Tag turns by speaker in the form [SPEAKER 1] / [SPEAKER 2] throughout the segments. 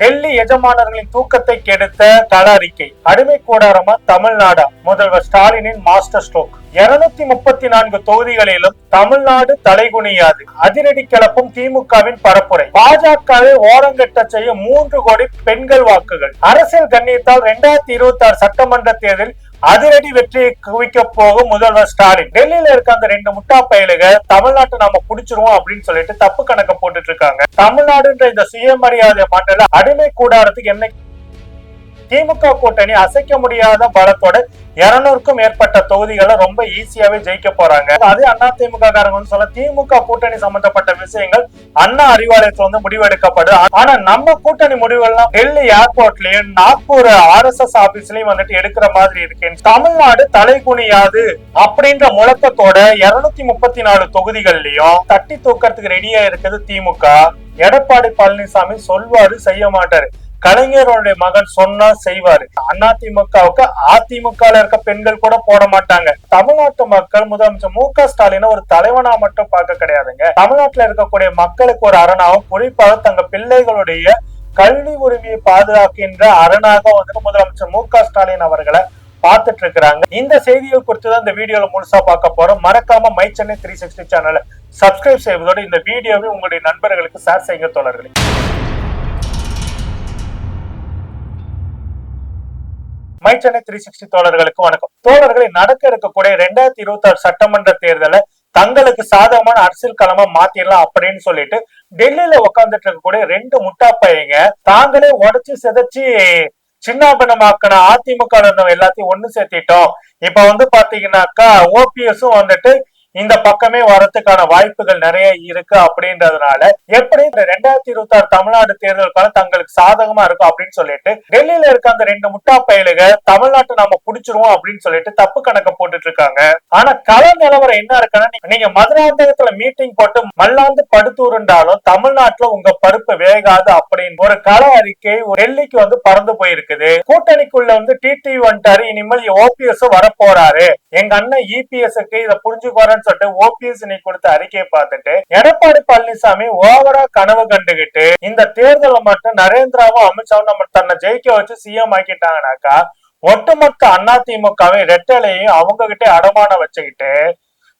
[SPEAKER 1] டெல்லி எஜமானர்களின் தூக்கத்தை கெடுத்த கள அறிக்கை அடிமை கூடாரமா தமிழ்நாடா? முதல்வர் ஸ்டாலினின் மாஸ்டர் ஸ்ட்ரோக். இருநூத்தி முப்பத்தி நான்கு தொகுதிகளிலும் தமிழ்நாடு தலைகுனியாது அதிரடி கிளப்பும் திமுகவின் பரப்புரை. பாஜகவை ஓரங்கட்ட செய்ய மூன்று கோடி பெண்கள் வாக்குகள். அரசியல் கண்ணியத்தால் இரண்டாயிரத்தி இருபத்தி ஆறு சட்டமன்ற தேர்தலில் அதிரடி வெற்றியை குவிக்க போகும் முதல்வர் ஸ்டாலின். டெல்லியில இருக்க அந்த ரெண்டு முட்டா பயலுக தமிழ்நாட்டை நாம புடிச்சிருவோம் அப்படின்னு சொல்லிட்டு தப்பு கணக்க போட்டுட்டு இருக்காங்க. தமிழ்நாடுன்ற இந்த சுயமரியாதை மண்டல அடிமை கூடாரத்துக்கு என்ன திமுக கூட்டணி அசைக்க முடியாத பலத்தோட இருநூறுக்கும் மேற்பட்ட தொகுதிகளை ரொம்ப ஈஸியாவே ஜெயிக்க போறாங்க. அது அண்ணா திமுக காரங்க வந்து சொல்ல திமுக கூட்டணி சம்பந்தப்பட்ட விஷயங்கள் அண்ணா அறிவாலயத்துல வந்து முடிவெடுக்கப்படுது ஆனா நம்ம கூட்டணி முடிவுகள்லாம் டெல்லி ஏர்போர்ட்லயும் நாக்பூர் ஆர் எஸ் எஸ் ஆபீஸ்லயும் வந்துட்டு எடுக்கிற மாதிரி இருக்கு. தமிழ்நாடு தலைகுனியாது அப்படின்ற முழக்கத்தோட இருநூத்தி முப்பத்தி நாலு தொகுதிகள்லயும் தட்டி தூக்கறதுக்கு ரெடியா இருக்குது திமுக. எடப்பாடி பழனிசாமி சொல்வாரு செய்ய மாட்டாரு. கலைஞருடைய மகன் சொன்னா செய்வாரு. அதிமுகவுக்கு அதிமுக இருக்க பெண்கள் கூட போட மாட்டாங்க. தமிழ்நாட்டு மக்கள் முதலமைச்சர் மு க ஸ்டாலின் ஒரு தலைவனா மட்டும் பார்க்க கிடையாதுங்க. தமிழ்நாட்டுல இருக்கக்கூடிய மக்களுக்கு ஒரு அரணாவும் குறிப்பாக தங்க பிள்ளைகளுடைய கல்வி உரிமையை பாதுகாக்கின்ற அரணாக வந்துட்டு முதலமைச்சர் மு க ஸ்டாலின் அவர்களை பார்த்துட்டு இருக்கிறாங்க இந்த செய்திகள் குறித்து தான் இந்த வீடியோல முழுசா பார்க்க போறோம். மறக்காம மை சென்னை த்ரீ சிக்ஸ்டி சேனலை சப்ஸ்கிரைப் செய்வதோடு இந்த வீடியோவை உங்களுடைய நண்பர்களுக்கு ஷேர் செய்யுங்க தோழர்களே. மை சென்னை த்ரீ சிக்ஸ்டி தோழர்களுக்கு வணக்கம். தோழர்களை நடக்க இருக்கக்கூடிய ரெண்டாயிரத்தி இருபத்தி ஆறு சட்டமன்ற தேர்தலை தங்களுக்கு சாதகமான அரசியல் களமா மாத்திரலாம் அப்படின்னு சொல்லிட்டு டெல்லியில உட்கார்ந்துட்டு இருக்கக்கூடிய ரெண்டு முட்டா பையங்க தாங்களே உடைச்சு சிதைச்சு சின்னாபனமாக்கின அதிமுக எல்லாத்தையும் ஒண்ணு சேர்த்திட்டோம். இப்ப வந்து பாத்தீங்கன்னாக்கா ஓபிஎஸும் வந்துட்டு இந்த பக்கமே வரத்துக்கான வாய்ப்புகள் நிறைய இருக்கு அப்படின்றதுனால எப்படி இந்த ரெண்டாயிரத்தி இருபத்தி ஆறு தமிழ்நாடு தேர்தலுக்கான தங்களுக்கு சாதகமா இருக்கும் அப்படின்னு சொல்லிட்டு டெல்லியில இருக்க அந்த ரெண்டு முட்டா பயலுக தமிழ்நாட்டை நாம புடிச்சிருவோம் அப்படின்னு சொல்லிட்டு தப்பு கணக்க போட்டுட்டு இருக்காங்க. ஆனா கள நிலவரம் என்ன இருக்குன்னா நீங்க மதுராந்தகத்துல மீட்டிங் போட்டு மல்லாந்து படுத்துருண்டாலும் தமிழ்நாட்டுல உங்க பருப்பு வேகாது அப்படின்னு ஒரு கள அறிக்கை ஒரு டெல்லிக்கு வந்து பறந்து போயிருக்குது. கூட்டணிக்குள்ள வந்து டிடி வந்துட்டாரு. இனிமேல் ஓபிஎஸ் வரப்போறாரு. எங்க அண்ணன் இபிஎஸ்க்கு இதை புரிஞ்சுக்கோறேன்னு சொல்லிட்டு ஓபிஎஸ் இன்னைக்கு கொடுத்த அறிக்கையை பார்த்துட்டு எடப்பாடி பழனிசாமி ஓவரா கனவு கண்டுகிட்டு இந்த தேர்தலை மட்டும் நரேந்திராவும் அமித்ஷாவும் நம்ம தன்னை ஜெயிக்க வச்சு சிஎம் ஆக்கிட்டாங்கனாக்கா ஒட்டுமொத்த அதிமுகவை ரெட்டலையும் அவங்க கிட்ட அடமானம் வச்சுக்கிட்டு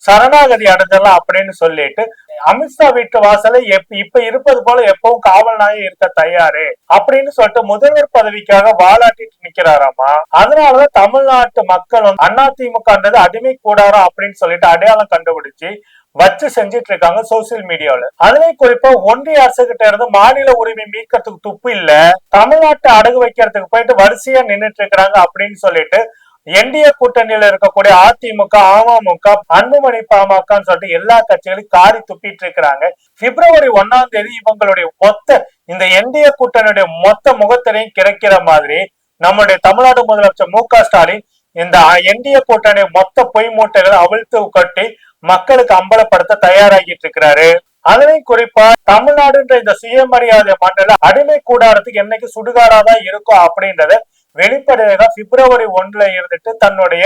[SPEAKER 1] சரணாகதி அடைஞ்சிடலாம் அப்படின்னு சொல்லிட்டு அமித்ஷா வீட்டு வாசலை இப்ப இருப்பது போல எப்பவும் காவல் நாயம் இருக்க தயாரு அப்படின்னு சொல்லிட்டு முதல்வர் பதவிக்காக வாலாட்டிட்டு நிக்கிறாராமா? அதனாலதான் தமிழ்நாட்டு மக்கள் வந்து அதிமுகன்றது அடிமை கூடாரம் அப்படின்னு சொல்லிட்டு அடையாளம் கண்டுபிடிச்சு வச்சு செஞ்சிட்டு இருக்காங்க சோசியல் மீடியால அதுலயும் குறிப்பா ஒன்றிய அரசு கிட்ட இருந்து மாநில உரிமை மீட்கிறதுக்கு துப்பு இல்ல தமிழ்நாட்டை அடகு வைக்கிறதுக்கு போயிட்டு வரிசையா நின்னுட்டு இருக்கிறாங்க அப்படின்னு சொல்லிட்டு என்டிஏ கூட்டணியில இருக்கக்கூடிய அதிமுக அமமுக அன்புமணி பாமகன்னு சொல்லிட்டு எல்லா கட்சிகளையும் காரி துப்பிட்டு இருக்கிறாங்க. பிப்ரவரி ஒன்னாம் தேதி இவங்களுடைய மொத்த இந்த என்டிஏ கூட்டணியுடைய மொத்த முகத்திலையும் கிடைக்கிற மாதிரி நம்முடைய தமிழ்நாடு முதலமைச்சர் மு க ஸ்டாலின் இந்த என்டிஏ கூட்டணி மொத்த பொய் மூட்டைகளை அவிழ்த்து கட்டி மக்களுக்கு அம்பலப்படுத்த தயாராகிட்டு இருக்கிறாரு. அதனையும் குறிப்பா தமிழ்நாடுன்ற இந்த சுயமரியாதை மண்டல அடிமை கூடாரத்துக்கு என்னைக்கு சுடுகாடாதான் இருக்கும் அப்படின்றத வெளிப்படையாக பிப்ரவரி ஒன்னுல இருந்துட்டு தன்னுடைய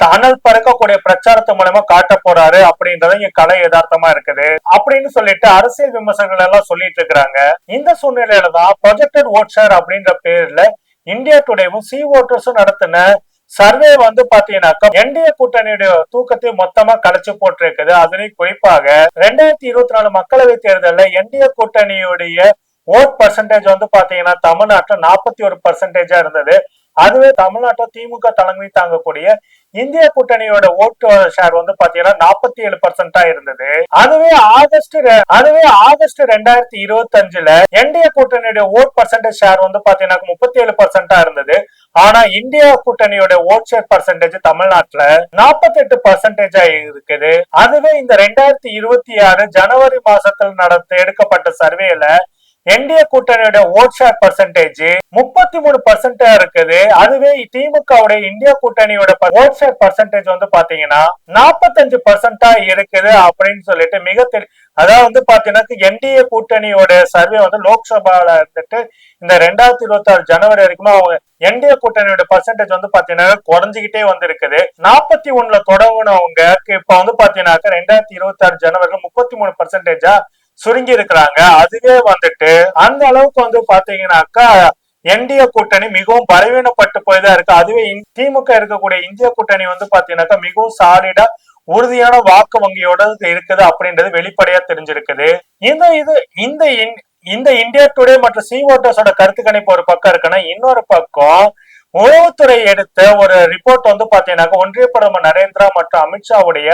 [SPEAKER 1] அனல் பறக்கக்கூடிய பிரச்சாரத்து மூலமா காட்ட போறாரு அப்படின்றது இங்க கலை யதார்த்தமா இருக்குது. அப்படின்னு சொல்லிட்டு அரசியல் விமர்சனங்கள் எல்லாம் சொல்லிட்டு இருக்கிறாங்க. இந்த சூழ்நிலையில தான் ப்ரொஜெக்டட் ஓட்ஸர் அப்படின்ற பேர்ல இந்தியா டுடேவும் சி ஓட்டர்ஸும் நடத்தின சர்வே வந்து பாத்தீங்கன்னாக்கா என்டிஏ கூட்டணியுடைய தூக்கத்தை மொத்தமா கலைச்சு போட்டிருக்குது. அதுலயும் குறிப்பாக ரெண்டாயிரத்தி இருபத்தி நாலு மக்களவை தேர்தலில் என்டிஏ கூட்டணியுடைய ஓட் பர்சன்டேஜ் வந்து பாத்தீங்கன்னா தமிழ்நாட்டுல நாற்பத்தி ஒரு பர்சன்டேஜா இருந்தது. அதுவே தமிழ்நாட்டுல திமுக தலைமை தாங்கக்கூடிய இந்திய கூட்டணியோட ஓட்டு ஷேர் வந்து பாத்தீங்கன்னா நாற்பத்தி ஏழு பர்சன்டா இருந்தது. அதுவே ஆகஸ்ட் அதுவே ஆகஸ்ட் ரெண்டாயிரத்தி இருபத்தி அஞ்சுல என்டிஏ கூட்டணியோட ஓட் பர்சன்டேஜ் ஷேர் வந்து பாத்தீங்கன்னா முப்பத்தி ஏழு பர்சன்டா இருந்தது. ஆனா இந்தியா கூட்டணியோட ஓட் ஷேர் பர்சன்டேஜ் தமிழ்நாட்டுல நாற்பத்தி எட்டு பர்சன்டேஜா இருக்குது. அதுவே இந்த ரெண்டாயிரத்தி இருபத்தி ஆறு ஜனவரி மாசத்துல நடத்த எடுக்கப்பட்ட சர்வேல என்டிஏ கூட்டணியோட ஓட் ஷேர் பர்சன்டேஜ் முப்பத்தி மூணு பர்சன்டா இருக்குது. அதுவே திமுகவுடைய இந்தியா கூட்டணியோட ஓட் ஷேர் பர்சன்டேஜ் வந்து பாத்தீங்கன்னா நாற்பத்தஞ்சு பர்சன்டா இருக்குது அப்படின்னு சொல்லிட்டு மிக தெளி அதாவது வந்து பாத்தீங்கன்னா என்டிஏ கூட்டணியோட சர்வே வந்து லோக்சபால இருந்துட்டு இந்த ரெண்டாயிரத்தி இருபத்தி ஆறு ஜனவரி வரைக்கும் அவங்க என்டிஏ கூட்டணியோட பர்சன்டேஜ் வந்து பாத்தீங்கன்னா குறைஞ்சிக்கிட்டே வந்திருக்குது. நாற்பத்தி ஒண்ணுல தொடங்கினவங்க இப்ப வந்து பாத்தீங்கன்னாக்க ரெண்டாயிரத்தி இருபத்தி ஆறு ஜனவரில முப்பத்தி மூணு பர்சன்டேஜா சுருங்கி இருக்கிறாங்க அதுவே வந்துட்டு அந்த அளவுக்கு வந்து பாத்தீங்கன்னாக்கா என்டிஏ கூட்டணி மிகவும் பலவீனப்பட்டு போய்தான் இருக்கு. அதுவே இந்- திமுக இருக்கக்கூடிய இந்திய கூட்டணி வந்து பாத்தீங்கன்னாக்கா மிகவும் சாலிடா உறுதியான வாக்கு வங்கியோட இருக்குது அப்படின்றது வெளிப்படையா தெரிஞ்சிருக்குது. இந்த இது இந்த இன்- இந்த இந்தியா டுடே மற்றும் சி ஓட்டர்ஸோட கருத்து கணிப்பு ஒரு பக்கம் இருக்குன்னா இன்னொரு பக்கம் உளவுத்துறை எடுத்த ஒரு ரிப்போர்ட் வந்து பாத்தீங்கன்னாக்கா ஒன்றிய பிரதமர் நரேந்திரா மற்றும் அமித்ஷாவுடைய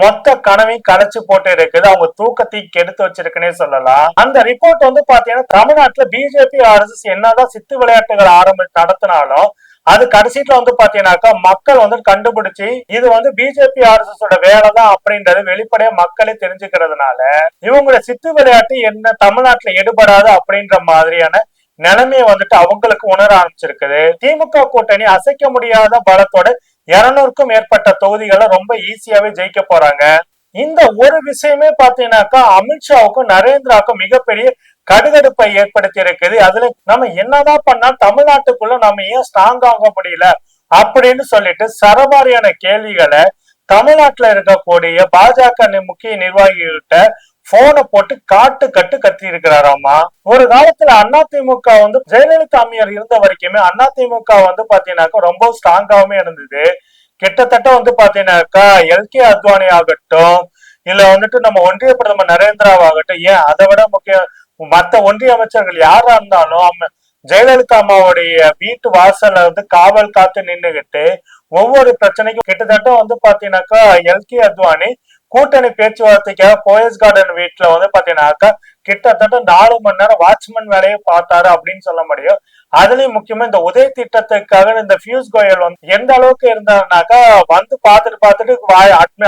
[SPEAKER 1] மொத்த கனவையும் கலைச்சு போட்டு இருக்குது அவங்க தூக்கத்தையும் கெடுத்து வச்சிருக்குன்னே சொல்லலாம். அந்த ரிப்போர்ட் வந்து பாத்தீங்கன்னா தமிழ்நாட்டுல பிஜேபி அரசு என்னதான் சித்து விளையாட்டுகள் ஆரம்பி நடத்தினாலும் அது கடைசியில வந்து பாத்தீங்கன்னாக்கா மக்கள் வந்து கண்டுபிடிச்சு இது வந்து பிஜேபி ஆர்எஸ்எஸோட வேலை தான் அப்படின்றது வெளிப்படையா மக்களே தெரிஞ்சுக்கிறதுனால இவங்களோட சித்து விளையாட்டு என்ன தமிழ்நாட்டுல எடுபடாது அப்படின்ற மாதிரியான நிலைமையை வந்துட்டு அவங்களுக்கு உணர ஆரம்பிச்சிருக்குது. திமுக கூட்டணி அசைக்க முடியாத பலத்தோட இருநூறுக்கும் மேற்பட்ட தொகுதிகளை ரொம்ப ஈஸியாவே ஜெயிக்க போறாங்க. இந்த ஒரு விஷயமே பாத்தீங்கன்னாக்கா அமித்ஷாவுக்கும் நரேந்திராவுக்கும் மிகப்பெரிய கடுகடுப்பை ஏற்படுத்தி இருக்குது அதுல நம்ம என்னதான் பண்ணா தமிழ்நாட்டுக்குள்ள நம்ம ஏன் ஸ்ட்ராங் ஆக முடியல அப்படின்னு சொல்லிட்டு சரமாரியான கேள்விகளை தமிழ்நாட்டுல இருக்கக்கூடிய பாஜக முக்கிய நிர்வாகிகள்கிட்ட போனை போட்டு காட்டு கட்டு கத்தி இருக்கிறாராமா ஒரு காலத்துல அதிமுக வந்து ஜெயலலிதா அம்மையார் இருந்த வரைக்குமே அதிமுக வந்து பாத்தீங்கன்னாக்கா ரொம்ப ஸ்ட்ராங்காவுமே இருந்தது. கிட்டத்தட்ட வந்து பாத்தீங்கன்னாக்கா எல்கே அத்வானி ஆகட்டும் இல்ல வந்துட்டு நம்ம ஒன்றிய பிரதமர் நரேந்திராவாகட்டும் ஏன் அதை விட முக்கியம் மத்த ஒன்றிய அமைச்சர்கள் யாரா இருந்தாலும் அம்ம- ஜெயலலிதா அம்மாவுடைய வீட்டு வாசல்ல வந்து காவல் காத்து நின்னுகிட்டு ஒவ்வொரு பிரச்சனைக்கும் கிட்டத்தட்ட வந்து பாத்தீங்கன்னாக்கா எல்கே அத்வானி கூட்டணி பேச்சுவார்த்தைக்காக போயஸ் கார்டன் வீட்டுல வந்து பாத்தீங்கன்னாக்கா கிட்டத்தட்ட நாலு மணி நேரம் வாட்ச்மேன் வேலையை பார்த்தாரு அப்படின்னு சொல்ல முடியும். அதுலயும் முக்கியமா இந்த உதய திட்டத்துக்காக இந்த பியூஷ் கோயல் வந்து எந்த அளவுக்கு இருந்தாருனாக்கா வந்து பார்த்துட்டு பார்த்துட்டு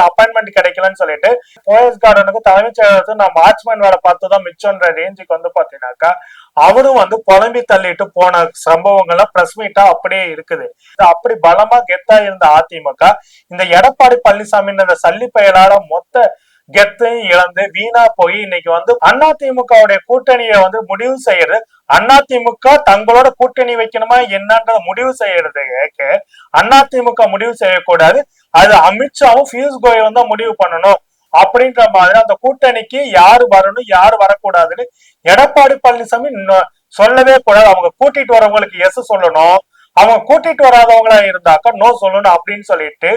[SPEAKER 1] அப்பாயின்மெண்ட் கிடைக்கலன்னு சொல்லிட்டு போயஸ் கார்டனுக்கு தலைமைச் செயலகத்துக்கு நான் வாட்ச்மேன் வேலை பார்த்து தான் மிச்சம்ன்ற ரேஞ்சுக்கு வந்து பாத்தீங்கன்னாக்கா அவரும் வந்து புலம்பி தள்ளிட்டு போன சம்பவங்கள்லாம் பிரஸ் மீட்டா அப்படியே இருக்குது. அப்படி பலமா கெத்தா இருந்த அதிமுக இந்த எடப்பாடி பழனிசாமி இந்த சல்லி பயலால மொத்த கெத்தையும் இழந்து வீணா போய் இன்னைக்கு வந்து அதிமுகவுடைய கூட்டணியை வந்து முடிவு செய்யறது. அதிமுக தங்களோட கூட்டணி வைக்கணுமா என்னன்றத முடிவு செய்யறது அண்ணா அதிமுக முடிவு செய்யக்கூடாது. அது அமித்ஷாவும் பியூஷ் கோயலும் தான் முடிவு பண்ணணும் அப்படின்ற மாதிரி அந்த கூட்டணிக்கு யாரு வரணும் யாரு வரக்கூடாதுன்னு எடப்பாடி பழனிசாமி சொல்லவே கூடாது. அவங்க கூட்டிட்டு வரவங்களுக்கு எஸ் சொல்லணும். அவங்க கூட்டிட்டு வராதவங்களா இருந்தாக்கா நோ சொல்லணும் அப்படின்னு சொல்லிட்டு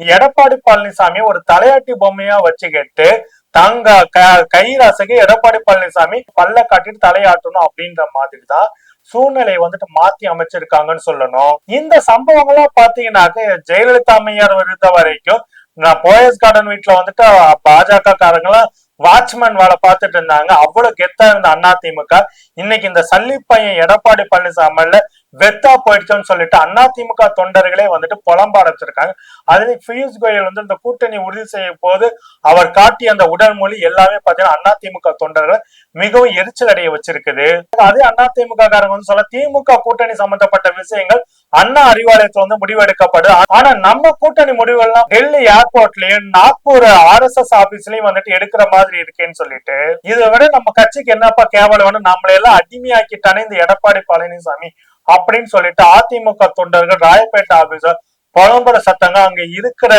[SPEAKER 1] எடப்பாடி பழனிசாமி ஒரு தலையாட்டி பொம்மையா வச்சுக்கிட்டு தங்க க- கைராசுக்கு எடப்பாடி பழனிசாமி பல்ல காட்டிட்டு தலையாட்டணும் அப்படின்ற மாதிரி தான் சூழ்நிலையை வந்துட்டு மாத்தி அமைச்சிருக்காங்கன்னு சொல்லணும். இந்த சம்பவங்கள்லாம் பாத்தீங்கன்னாக்க ஜெயலலிதா அம்மையார் இருந்த வரைக்கும் நான் போயஸ் கார்டன் வீட்டுல வந்துட்டு பாஜக காரங்களாம் வாட்ச்மேன் வேலை பார்த்துட்டு இருந்தாங்க. அவ்வளவு கெத்தா இருந்த அதிமுக இன்னைக்கு இந்த சல்லி பையன் எடப்பாடி பழனிசாமில வெத்தா போயிடுச்சோன்னு சொல்லிட்டு அதிமுக தொண்டர்களே வந்துட்டு புலம்ப ஆரம்பிச்சிருக்காங்க. அதுல பியூஷ் கோயல் வந்து இந்த கூட்டணி உறுதி செய்யும் போது அவர் காட்டிய அந்த உடல் மொழி எல்லாமே பாத்தீங்கன்னா அதிமுக தொண்டர்களை மிகவும் எரிச்சல் அடைய வச்சிருக்குது. அதே அதிமுக காரங்க வந்து சொல்ல திமுக கூட்டணி சம்பந்தப்பட்ட விஷயங்கள் அண்ணா அறிவாலயத்துல வந்து முடிவெடுக்கப்படுது ஆனா நம்ம கூட்டணி முடிவுகள்லாம் டெல்லி ஏர்போர்ட்லயும் நாக்பூர் ஆர் எஸ் எஸ் ஆபீஸ்லயும் வந்துட்டு எடுக்கிற மாதிரி இருக்குன்னு சொல்லிட்டு இதை விட நம்ம கட்சிக்கு என்னப்பா கேவலம் நம்மளெல்லாம் அடிமையாக்கிட்டானே இந்த எடப்பாடி பழனிசாமி. அப்படின்னு சொல்லிட்டு அதிமுக தொண்டர்கள் ராயப்பேட்டை ஆபீசர் புலம்புற சத்தங்க அங்க இருக்கிற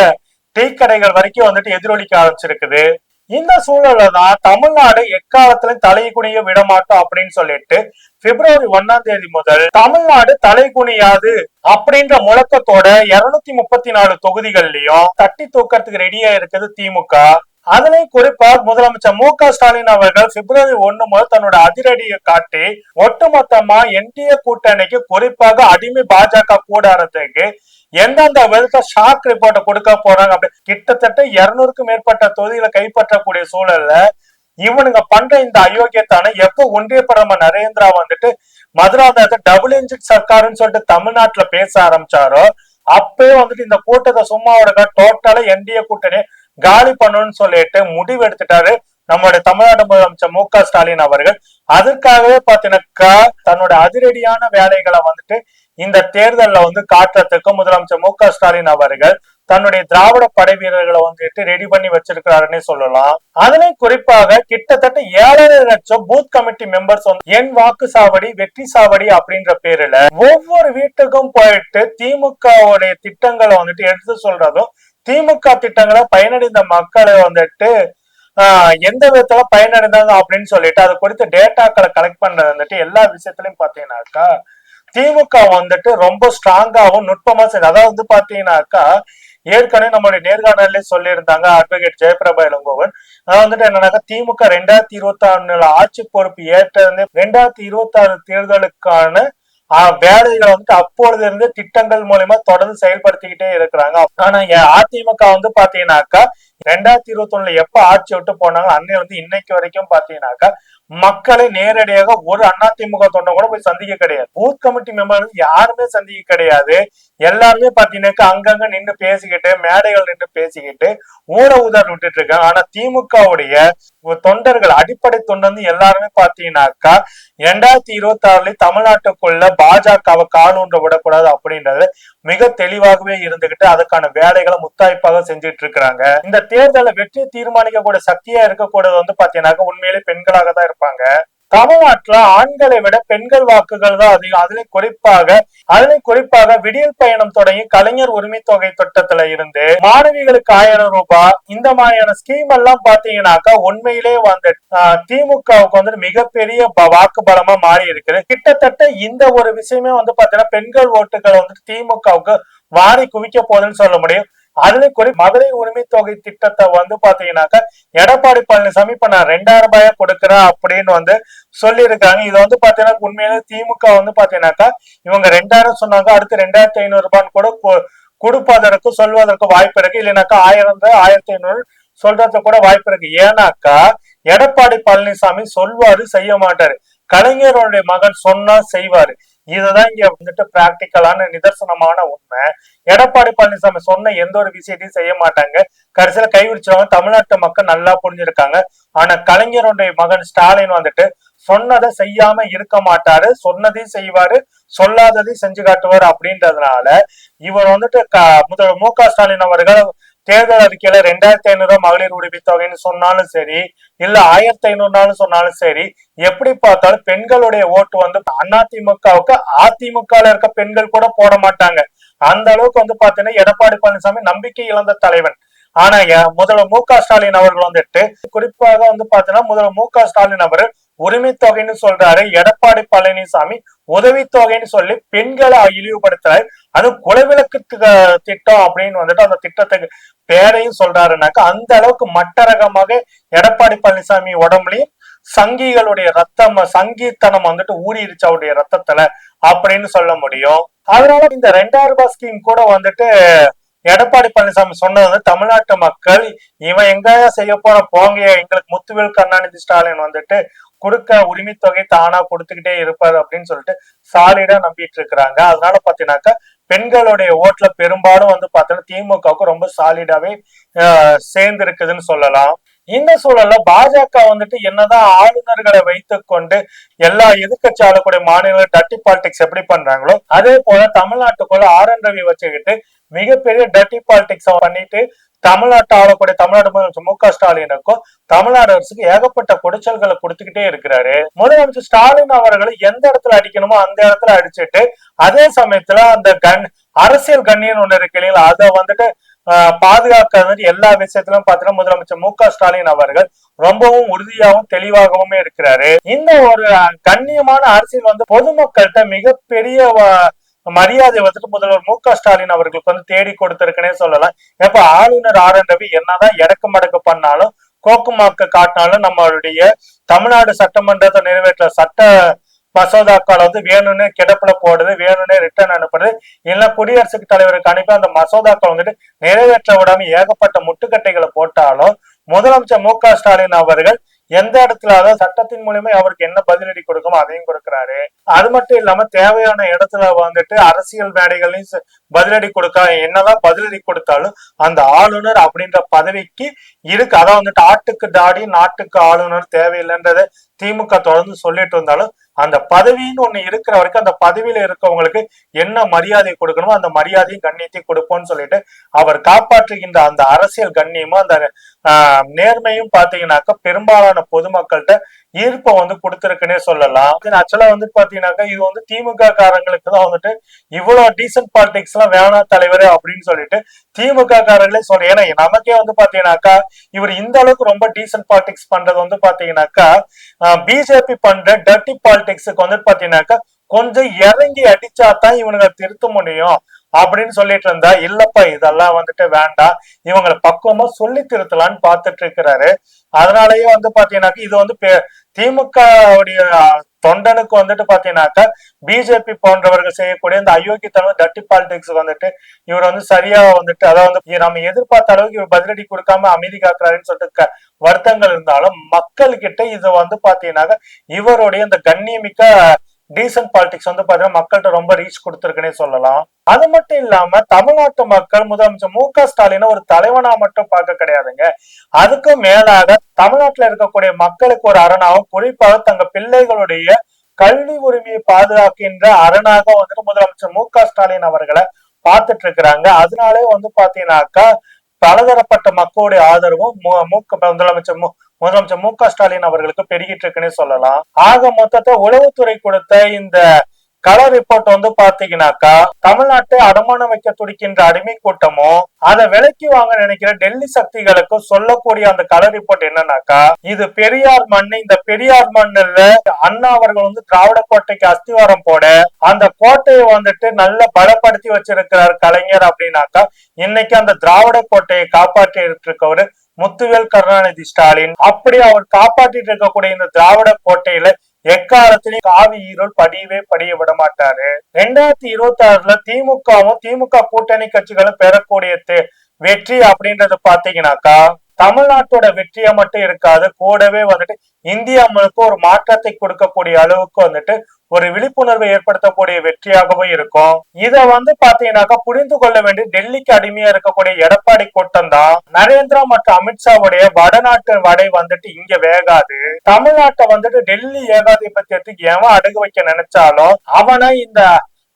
[SPEAKER 1] டீ கடைகள் வரைக்கும் வந்துட்டு எதிரொலிக்க ஆரம்பிச்சிருக்குது. இந்த சூழல்ல தான் தமிழ்நாடு எக்காலத்திலும் தலைகுனிய விடமாட்டோம் அப்படின்னு சொல்லிட்டு பிப்ரவரி ஒன்னாம் தேதி முதல் தமிழ்நாடு தலைகுனியாது அப்படின்ற முழக்கத்தோட இருநூத்தி முப்பத்தி நாலு தொகுதிகள்லயும் தட்டி தூக்கறதுக்கு ரெடியா இருக்குது திமுக. அதனை குறிப்பா முதலமைச்சர் மு க ஸ்டாலின் அவர்கள் பிப்ரவரி ஒண்ணு முதல் தன்னோட அதிரடியை காட்டி ஒட்டுமொத்தமா என்டிஏ கூட்டணிக்கு குறிப்பாக அடிமை பாஜக கூடாரத்துக்கு எந்தெந்த விதத்தை ஷாக் ரிப்போர்ட்டை கொடுக்க போறாங்க அப்படி கிட்டத்தட்ட இருநூறுக்கும் மேற்பட்ட தொகுதிகளை கைப்பற்றக்கூடிய சூழல்ல இவனுங்க பண்ற இந்த அயோக்கியத்தான எப்ப ஒன்றிய பிரதமர் நரேந்திரா வந்துட்டு மதுராந்தகத்தை டபுள் இன்ஜின் சர்க்காருன்னு சொல்லிட்டு தமிழ்நாட்டுல பேச ஆரம்பிச்சாரோ அப்பயும் வந்துட்டு இந்த கூட்டத்தை சும்மா விடுங்க டோட்டலா என்டிஏ கூட்டணி காலி பண்ணணும்னு சொல்லிட்டு முடிவு எடுத்துட்டாரு நம்மளுடைய தமிழ்நாடு முதலமைச்சர் மு க ஸ்டாலின் அவர்கள். அதற்காகவே பாத்தீங்கன்னாக்கா தன்னோட அதிரடியான வேலைகளை வந்துட்டு இந்த தேர்தல்ல வந்து காட்டுறதுக்கு முதலமைச்சர் மு க ஸ்டாலின் அவர்கள் தன்னுடைய திராவிட படை வீரர்களை வந்துட்டு ரெடி பண்ணி வச்சிருக்கிறாருன்னே சொல்லலாம். அதுலயும் குறிப்பாக கிட்டத்தட்ட ஏழரை லட்சம் பூத் கமிட்டி மெம்பர்ஸ் வந்து என் வாக்கு சாவடி வெற்றி சாவடி அப்படின்ற பேருல ஒவ்வொரு வீட்டுக்கும் போயிட்டு திமுகவுடைய திட்டங்களை வந்துட்டு எடுத்து சொல்றதும் திமுக திட்டங்களை பயனடைந்த மக்களை வந்துட்டு ஆஹ் எந்த விதத்துல பயனடைந்தாங்க அப்படின்னு சொல்லிட்டு அது குறித்து டேட்டாக்களை கலெக்ட் பண்றது வந்துட்டு எல்லா விஷயத்துலயும் பாத்தீங்கன்னாக்கா திமுக வந்துட்டு ரொம்ப ஸ்ட்ராங்காவும் நுட்பமா செஞ்சு அதாவது வந்து பாத்தீங்கன்னாக்கா ஏற்கனவே நம்மளுடைய நேர்காணலே சொல்லியிருந்தாங்க அட்வொகேட் ஜெயபிரபா இளங்கோவன் அதாவது வந்துட்டு என்னன்னாக்கா திமுக ரெண்டாயிரத்தி இருபத்தி ஆறுல ஆட்சி பொறுப்பு ஏற்றது ரெண்டாயிரத்தி இருபத்தி ஆறு தேர்தலுக்கான வேலைகளை வந்துட்டு அப்பொழுது இருந்து திட்டங்கள் மூலயமா தொடர்ந்து செயல்படுத்திக்கிட்டே இருக்கிறாங்க. ஆனா அதிமுக வந்து பாத்தீங்கன்னாக்கா ரெண்டாயிரத்தி இருபத்தி ஒண்ணுல எப்ப ஆட்சி விட்டு போனாங்க அன்னை வந்து இன்னைக்கு வரைக்கும் பாத்தீங்கன்னாக்கா மக்களை நேரடியாக ஒரு அதிமுக தொண்டை கூட போய் சந்திக்க கிடையாது. பூத் கமிட்டி மெம்பர் யாருமே சந்திக்க கிடையாது. எல்லாருமே பாத்தீங்கன்னாக்கா அங்கங்க நின்று பேசிக்கிட்டு மேடைகள் நின்று பேசிக்கிட்டு ஊர ஊதார் விட்டுட்டு இருக்காங்க. ஆனா திமுகவுடைய தொண்டர்கள் அடிப்படை தொண்டர் வந்து எல்லாருமே பாத்தீங்கன்னாக்கா ரெண்டாயிரத்தி இருபத்தி ஆறுல தமிழ்நாட்டுக்குள்ள பாஜகவை காலூன்ற விடக்கூடாது அப்படின்றது மிக தெளிவாகவே இருந்துகிட்டு அதுக்கான வேலைகளை முத்தாய்ப்பாக செஞ்சுட்டு இருக்கிறாங்க. இந்த தேர்தலை வெற்றி தீர்மானிக்கக்கூடிய சக்தியா இருக்கக்கூடாது வந்து பாத்தீங்கன்னா உண்மையிலே பெண்களாக தான் இருப்பாங்க. தமிழ்நாட்டுல ஆண்களை விட பெண்கள் வாக்குகள் தான் அதிகம். அதுலயும் குறிப்பாக அதுலயும் குறிப்பாக விடியல் பயணம் தொடங்கி கலைஞர் உரிமை தொகை திட்டத்துல இருந்து மாணவிகளுக்கு ஆயிரம் ரூபாய். இந்த மாதிரியான ஸ்கீம் எல்லாம் பாத்தீங்கன்னாக்கா உண்மையிலே வந்து ஆஹ், திமுகவுக்கு வந்து மிகப்பெரிய வாக்கு பலமா மாறி இருக்குது கிட்டத்தட்ட இந்த ஒரு விஷயமே வந்து பாத்தீங்கன்னா பெண்கள் ஓட்டுகள் வந்து திமுகவுக்கு வாரி குவிக்க போகுதுன்னு சொல்ல முடியும். அதுலயும் குறி மதுரை உரிமை தொகை திட்டத்தை வந்து பாத்தீங்கன்னாக்க எடப்பாடி பழனிசாமி இப்ப நான் ரெண்டாயிரம் ரூபாயா கொடுக்குறேன் அப்படின்னு வந்து சொல்லியிருக்காங்க. இது வந்து பாத்தீங்கன்னா உண்மையிலே திமுக வந்து பாத்தீங்கன்னாக்கா இவங்க ரெண்டாயிரம் சொன்னாங்க அடுத்து ரெண்டாயிரத்தி ஐநூறு ரூபான்னு கூட கொடுப்பதற்கு சொல்வதற்கு வாய்ப்பு இருக்கு. இல்லைனாக்கா ஆயிரம் ஆயிரத்தி ஐநூறு சொல்றதுக்கு கூட வாய்ப்பு இருக்கு. ஏன்னாக்கா எடப்பாடி பழனிசாமி சொல்வாரு செய்ய மாட்டாரு. கலைஞருடைய மகன் சொன்னா செய்வாரு. இதுதான் இங்க வந்துட்டு பிராக்டிக்கலான நிதர்சனமான உண்மை. எடப்பாடி பழனிசாமி சொன்ன எந்த ஒரு விஷயத்தையும் செய்ய மாட்டாங்க. கடைசியில கைவிடிச்சவங்க தமிழ்நாட்டு மக்கள் நல்லா புரிஞ்சிருக்காங்க. ஆனா கலைஞருடைய மகன் ஸ்டாலின் வந்துட்டு சொன்னதை செய்யாம இருக்க மாட்டாரு. சொன்னதையும் செய்வாரு. சொல்லாததையும் செஞ்சு காட்டுவார் அப்படின்றதுனால இவர் வந்துட்டு க- முதல்வர் மு க ஸ்டாலின் அவர்கள் தேர்தல் அறிக்கையில ரெண்டாயிரத்தி ஐநூறு ரூபாய் மகளிர் உரிமை தொகைன்னு சொன்னாலும் சரி இல்ல ஆயிரத்தி ஐநூறுனாலும் சொன்னாலும் சரி எப்படி பார்த்தாலும் பெண்களுடைய ஓட்டு வந்து அதிமுகவுக்கு அதிமுகல இருக்க பெண்கள் கூட போட மாட்டாங்க. அந்த அளவுக்கு வந்து பாத்தீங்கன்னா எடப்பாடி பழனிசாமி நம்பிக்கை இழந்த தலைவன். ஆனா முதல்வர் மு க ஸ்டாலின் அவர்கள் வந்துட்டு குறிப்பாக வந்து பாத்தீங்கன்னா முதல்வர் மு க ஸ்டாலின் அவர் உரிமை தொகைன்னு சொல்றாரு. எடப்பாடி பழனிசாமி உதவித்தொகைன்னு சொல்லி பெண்களை இழிவுபடுத்துறாரு. அது குலவிளக்கு திட்டம் அப்படின்னு வந்துட்டு அந்த திட்டத்துக்கு பேரையும் சொல்றாருனாக்கா அந்த அளவுக்கு மட்டரகமாக எடப்பாடி பழனிசாமி உடம்புலயும் சங்கிகளுடைய ரத்தம் சங்கீத்தனம் வந்துட்டு ஊறிடுச்சு அவருடைய ரத்தத்துல அப்படின்னு சொல்ல முடியும். அதனால இந்த ரெண்டாயிரம் ரூபாய் ஸ்கீம் கூட வந்துட்டு எடப்பாடி பழனிசாமி சொன்னது வந்து தமிழ்நாட்டு மக்கள் இவன் எங்கயா செய்ய போற போங்க எங்களுக்கு முத்துவேல் கருணாநிதி ஸ்டாலின் வந்துட்டு கொடுக்க உரிமை தொகை தானா கொடுத்துக்கிட்டே இருப்பார் அப்படின்னு சொல்லிட்டு சாலிடா நம்பிட்டு இருக்கிறாங்க அதனால பாத்தீங்கன்னாக்கா பெண்களுடைய ஓட்டுல பெரும்பாலும் வந்து பாத்தீங்கன்னா திமுகவுக்கு ரொம்ப சாலிடாவே சேர்ந்து இருக்குதுன்னு சொல்லலாம். இந்த சூழல்ல பாஜக வந்துட்டு என்னதான் ஆளுநர்களை வைத்து கொண்டு எல்லா எதிர்க்கட்சி ஆளக்கூடிய மாநில டட்டி பாலிடிக்ஸ் எப்படி பண்றாங்களோ அதே போல தமிழ்நாட்டுக்குள்ள ஆர் என் ரவி வச்சுக்கிட்டு மிகப்பெரிய டட்டி பாலிடிக்ஸ் பண்ணிட்டு தமிழ்நாட்டை ஆளக்கூடிய தமிழ்நாடு முதலமைச்சர் மு க ஸ்டாலினுக்கும் தமிழ்நாடு அரசுக்கு ஏகப்பட்ட குடைச்சல்களை கொடுத்துக்கிட்டே இருக்கிறாரு. முதலமைச்சர் ஸ்டாலின் அவர்களை எந்த இடத்துல அடிக்கணுமோ அந்த இடத்துல அடிச்சிட்டு அதே சமயத்துல அந்த கண் அரசியல் கண்ணியன் ஒண்ணு இருக்கு இல்லைங்களா? அதை வந்துட்டு ஆஹ் பாதுகாக்கிறது எல்லா விஷயத்திலும் பாத்தீங்கன்னா முதலமைச்சர் மு க ஸ்டாலின் அவர்கள் ரொம்பவும் உறுதியாகவும் தெளிவாகவுமே இருக்கிறாரு. இந்த ஒரு கண்ணியமான அரசியல் வந்து பொதுமக்கள்கிட்ட மிகப்பெரிய மரியாதை வந்துட்டு முதல்வர் மு க ஸ்டாலின் அவர்களுக்கு வந்து தேடி கொடுத்திருக்குன்னே சொல்லலாம். எப்ப ஆளுநர் ஆர். என். ரவி என்னதான் எடக்கு மடக்கு பண்ணாலும் கோக்குமாக்க காட்டினாலும் நம்மளுடைய தமிழ்நாடு சட்டமன்றத்தை நிறைவேற்ற சட்ட மசோதாக்கள் வந்து வேணும்னே கிடப்புல போடுது வேணும்னே ரிட்டர்ன் அனுப்புறது இல்லை குடியரசுக்கு தலைவருக்கு அனுப்பி அந்த மசோதாக்கள் வந்துட்டு நிறைவேற்ற விடாம ஏகப்பட்ட முட்டுக்கட்டைகளை போட்டாலும் முதலமைச்சர் மு க ஸ்டாலின் அவர்கள் எந்த இடத்துல அதாவது சட்டத்தின் மூலியமா அவருக்கு என்ன பதிலடி கொடுக்குமோ அதையும் கொடுக்கிறாரு. அது மட்டும் இல்லாம தேவையான இடத்துல வந்துட்டு அரசியல் மேடைகளையும் பதிலடி கொடுக்க என்னதான் பதிலடி கொடுத்தாலும் அந்த ஆளுநர் அப்படின்ற பதவிக்கு இருக்கு. அதான் வந்துட்டு ஆட்டுக்கு தாடி நாட்டுக்கு ஆளுநர் தேவையில்லைன்றத திமுக தொடர்ந்து சொல்லிட்டு இருந்தாலும் அந்த பதவின்னு ஒண்ணு இருக்கிற வரைக்கும் அந்த பதவியில இருக்கவங்களுக்கு என்ன மரியாதை கொடுக்கணுமோ அந்த மரியாதையும் கண்ணியத்தையும் கொடுப்போம்னு சொல்லிட்டு அவர் காப்பாற்றுகின்ற அந்த அரசியல் கண்ணியமும் அந்த ஆஹ், நேர்மையும் பாத்தீங்கன்னாக்கா பெரும்பாலான பொதுமக்கள்கிட்ட ஈர்ப்பை வந்து கொடுத்துருக்குன்னே சொல்லலாம். ஆக்சுவலா வந்து பாத்தீங்கன்னாக்கா இது வந்து திமுக காரங்களுக்கு தான் வந்துட்டு இவ்வளவு டீசன்ட் பாலிடிக்ஸ் எல்லாம் வேணாம் தலைவர் அப்படின்னு சொல்லிட்டு திமுக காரங்களே சொல்றேன் ஏன்னா நமக்கே வந்து பாத்தீங்கன்னாக்கா இவர் இந்த அளவுக்கு ரொம்ப டீசன்ட் பாலிடிக்ஸ் பண்றது வந்து பாத்தீங்கன்னாக்கா பிஜேபி பண்ற டர்ட்டி பாலிடிக்ஸுக்கு வந்து பாத்தீங்கன்னாக்கா கொஞ்சம் இறங்கி அடிச்சா தான் இவனுங்க திருத்த முடியும். அப்படின்னு சொல்லிட்டு இருந்தா இல்லப்பா இதெல்லாம் வந்துட்டு வேண்டாம். இவங்களை பக்குவமா சொல்லி திருத்தலாம்னு பார்த்துட்டு இருக்கிறாரு. அதனாலயே வந்து பாத்தீங்கன்னாக்கா இது வந்து திமுகவுடைய தொண்டனுக்கு வந்துட்டு பாத்தீங்கன்னாக்கா பிஜேபி போன்றவர்கள் செய்யக்கூடிய இந்த அயோக்கியத்தனம் டட்டி பாலிடிக்ஸ் வந்துட்டு இவர் வந்து சரியா வந்துட்டு அதாவது நம்ம எதிர்பார்த்த அளவுக்கு இவர் பதிலடி கொடுக்காம அமைதி காக்குறாருன்னு சொல்லிட்டு வருத்தங்கள் இருந்தாலும் மக்கள் கிட்ட இது வந்து பாத்தீங்கன்னாக்கா இவருடைய இந்த கண்ணியமிக்க டீசன்ட் பாலிடிக்ஸ் வந்து பாத்தீங்கன்னா மக்கள்கிட்ட ரொம்ப ரீச் கொடுத்துருக்குன்னே சொல்லலாம். அது மட்டும் இல்லாம தமிழ்நாட்டு மக்கள் முதலமைச்சர் மு க ஸ்டாலினை ஒரு தலைவனா மட்டும் பார்க்க கிடையாதுங்க. அதுக்கும் மேலாக தமிழ்நாட்டுல இருக்கக்கூடிய மக்களுக்கு ஒரு அரணாகவும் குறிப்பாக தங்க பிள்ளைகளுடைய கல்வி உரிமையை பாதுகாக்கின்ற அரணாக வந்துட்டு முதலமைச்சர் மு க ஸ்டாலின் அவர்களை பார்த்துட்டு இருக்கிறாங்க. அதனாலே வந்து பாத்தீங்கன்னாக்கா பலதரப்பட்ட மக்களுடைய ஆதரவும் முதலமைச்சர் முதலமைச்சர் மு க ஸ்டாலின் அவர்களுக்கு பெருகிட்டு இருக்குன்னே சொல்லலாம். ஆக மொத்தத்தை உளவுத்துறை கொடுத்த இந்த கள ரிப்போர்ட் வந்து பாத்தீங்கன்னாக்கா தமிழ்நாட்டை அடமானம் வைக்க துடிக்கின்ற அடிமை கூட்டமும் அதை விலக்கி வாங்க நினைக்கிற டெல்லி சக்திகளுக்கு சொல்லக்கூடிய அந்த கள ரிப்போர்ட் என்னன்னாக்கா இது பெரியார் மண் இந்த பெரியார் மண்ணுல அண்ணா அவர்கள் வந்து திராவிட கோட்டைக்கு அஸ்திவாரம் போட அந்த கோட்டையை வந்துட்டு நல்ல பலப்படுத்தி வச்சிருக்கிறார் கலைஞர் அப்படின்னாக்கா இன்னைக்கு அந்த திராவிட கோட்டையை காப்பாற்றி இருக்கவரு முத்துவேல் கருணாநிதி ஸ்டாலின். அப்படி அவர் காப்பாற்றிட்டு இருக்கக்கூடிய இந்த திராவிட கோட்டையில எக்காலத்திலையும் காவி ஈரோல் படியவே படிய விட மாட்டாரு. ரெண்டாயிரத்தி இருபத்தி ஆறுல திமுகவும் திமுக கூட்டணி கட்சிகளும் பெறக்கூடிய வெற்றி அப்படின்றத பாத்தீங்கன்னாக்கா தமிழ்நாட்டோட வெற்றியா மட்டும் இருக்காது கூடவே வந்துட்டு இந்தியா முழுக்க ஒரு மாற்றத்தை கொடுக்கக்கூடிய அளவுக்கு வந்துட்டு ஒரு விழிப்புணர்வை ஏற்படுத்தக்கூடிய வெற்றியாகவும் இருக்கும். இதை வந்து பாத்தீங்கன்னாக்கா புரிந்து கொள்ள வேண்டிய டெல்லிக்கு அடிமையா இருக்கக்கூடிய எடப்பாடி கூட்டம் தான். நரேந்திரா மற்றும் அமித்ஷாவுடைய வடநாட்டு வடை வந்துட்டு இங்க வேகாது. தமிழ்நாட்டை வந்துட்டு டெல்லி ஏகாதிபத்தியத்துக்கு எவன் அடகு வைக்க நினைச்சாலும் அவனை இந்த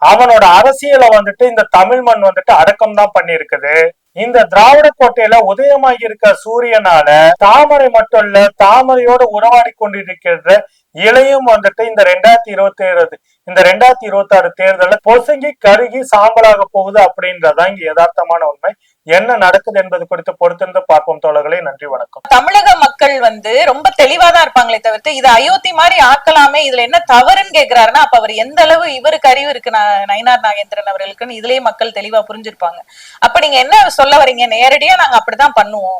[SPEAKER 1] அவனோட அரசியலை வந்துட்டு இந்த தமிழ் மண் வந்துட்டு அடக்கம் தான் பண்ணிருக்குது இந்த திராவிட கோட்டையில உதயமாகி இருக்க சூரியனால தாமரை மட்டும் இல்ல தாமரையோட உறவாடி கொண்டிருக்கிற இலையும் வந்துட்டு இந்த ரெண்டாயிரத்தி இருபத்தி ஏழு இந்த ரெண்டாயிரத்தி இருபத்தி ஆறு தேர்தலில் பொசுங்கி கருகி சாம்பலாக போகுது அப்படின்றதான் இங்க யதார்த்தமான உண்மை. என்ன நடக்குது என்பது குறித்து பொறுத்திருந்து பார்ப்போம் தோழர்களே. நன்றி வணக்கம்.
[SPEAKER 2] தமிழக மக்கள் வந்து ரொம்ப தெளிவா தான் இருப்பாங்களே தவிர்த்து இது அயோத்தி மாதிரி ஆக்கலாமே இதுல என்ன தவறுன்னு கேக்குறாருன்னா அப்ப அவர் எந்த அளவு இவருக்கு அறிவு இருக்கு ந- நாகேந்திரன் அவர்களுக்குன்னு இதுலயே மக்கள் தெளிவா புரிஞ்சிருப்பாங்க. அப்ப நீங்க என்ன சொல்ல வரீங்க? நேரடியா நாங்க அப்படிதான் பண்ணுவோம்.